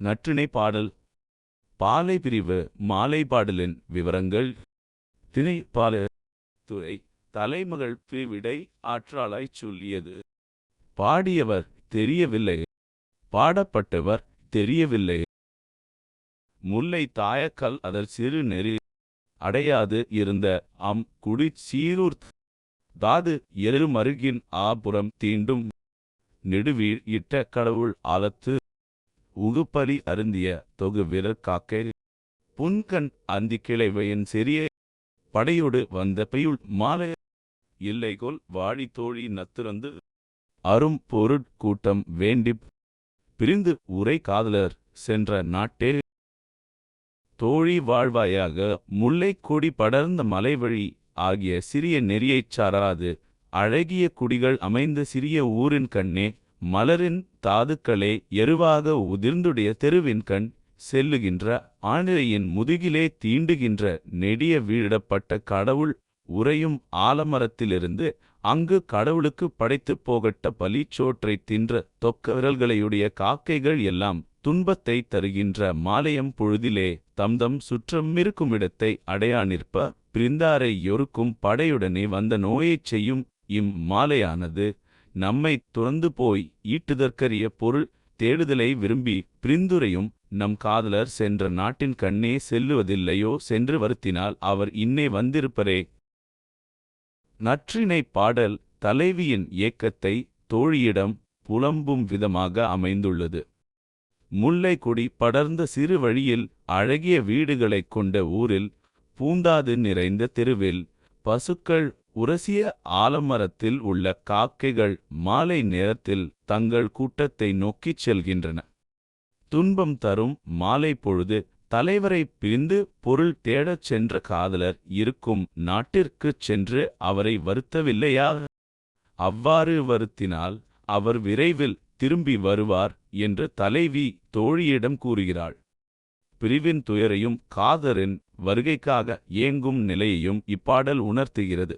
நற்றிணை பாடல். பாலை பிரிவு மாலை பாடலின் விவரங்கள். திணை பால துறை தலைமகள் பிரிவிடை ஆற்றாளாய்ச் சொல்லியது. பாடியவர் தெரியவில்லை. பாடப்பட்டவர் தெரியவில்லை. முல்லை தாயக்கல் அதர் சிறு நெறி அடையாது இருந்த அம் குடிச் சீரூர் தாது எருமருகின் ஆபுறம் தீண்டும். நெடுவீழ் இட்ட கடவுள் ஆலத்து உகுப்பலி அருந்திய தொகு வீரர் காக்கை புன்கண் அந்தி கிளைவையின் சிறிய படையோடு வந்த பெயுள் மாலை இல்லைகோல் வாழி தோழி நத்துறந்து அரும் பொருட்கூட்டம் வேண்டிப் பிரிந்து உரை காதலர் சென்ற நாட்டே. தோழி வாழ்வாயாக முல்லை கொடி படர்ந்த மலைவழி ஆகிய சிறிய நெறியைச் சாராது அழகிய குடிகள் அமைந்த சிறிய ஊரின் கண்ணே. மலரின் தாதுக்களே எருவாக உதிர்ந்துடைய தெருவின் கண் செல்லுகின்ற ஆணிரையின் முதுகிலே தீண்டுகின்ற நெடிய வீழிடப்பட்ட கடவுள் உறையும் ஆலமரத்திலிருந்து அங்கு கடவுளுக்கு படைத்துப் போகட்ட பலிச்சோற்றைத் தின்ற தொக்க விரல்களையுடைய காக்கைகள் எல்லாம் துன்பத்தை தருகின்ற மாலையம் பொழுதிலே தம்தம் சுற்றம் இருக்குமிடத்தை அடையா நிற்ப பிரிந்தாரை யொருக்கும் படையுடனே வந்த நோயைச் செய்யும் இம் மாலையானது நம்மைத் துறந்து போய் ஈட்டுதற்கரிய பொருள் தேடுதலை விரும்பி பிரிந்துரையும் நம் காதலர் சென்ற நாட்டின் கண்ணே செல்லுவதில்லையோ சென்று வருத்தினால் அவர் இன்னே வந்திருப்பரே. நற்றினை பாடல் தலைவியின் ஏக்கத்தை தோழியிடம் புலம்பும் விதமாக அமைந்துள்ளது. முல்லை கொடி படர்ந்த சிறு வழியில் அழகிய வீடுகளைக் கொண்ட ஊரில் பூந்தாது நிறைந்த தெருவில் பசுக்கள் உரசிய ஆலமரத்தில் உள்ள காக்கைகள் மாலை நேரத்தில் தங்கள் கூட்டத்தை நோக்கிச் செல்கின்றன. துன்பம் தரும் மாலை பொழுது தலைவரை பிரிந்து பொருள் தேடச் சென்ற காதலர் இருக்கும் நாட்டிற்குச் சென்று அவரை வருத்தவில்லையா? அவ்வாறு வருத்தினால் அவர் விரைவில் திரும்பி வருவார் என்று தலைவி தோழியிடம் கூறுகிறாள். பிரிவின் துயரையும் காதரின் வருகைக்காக ஏங்கும் நிலையையும் இப்பாடல் உணர்த்துகிறது.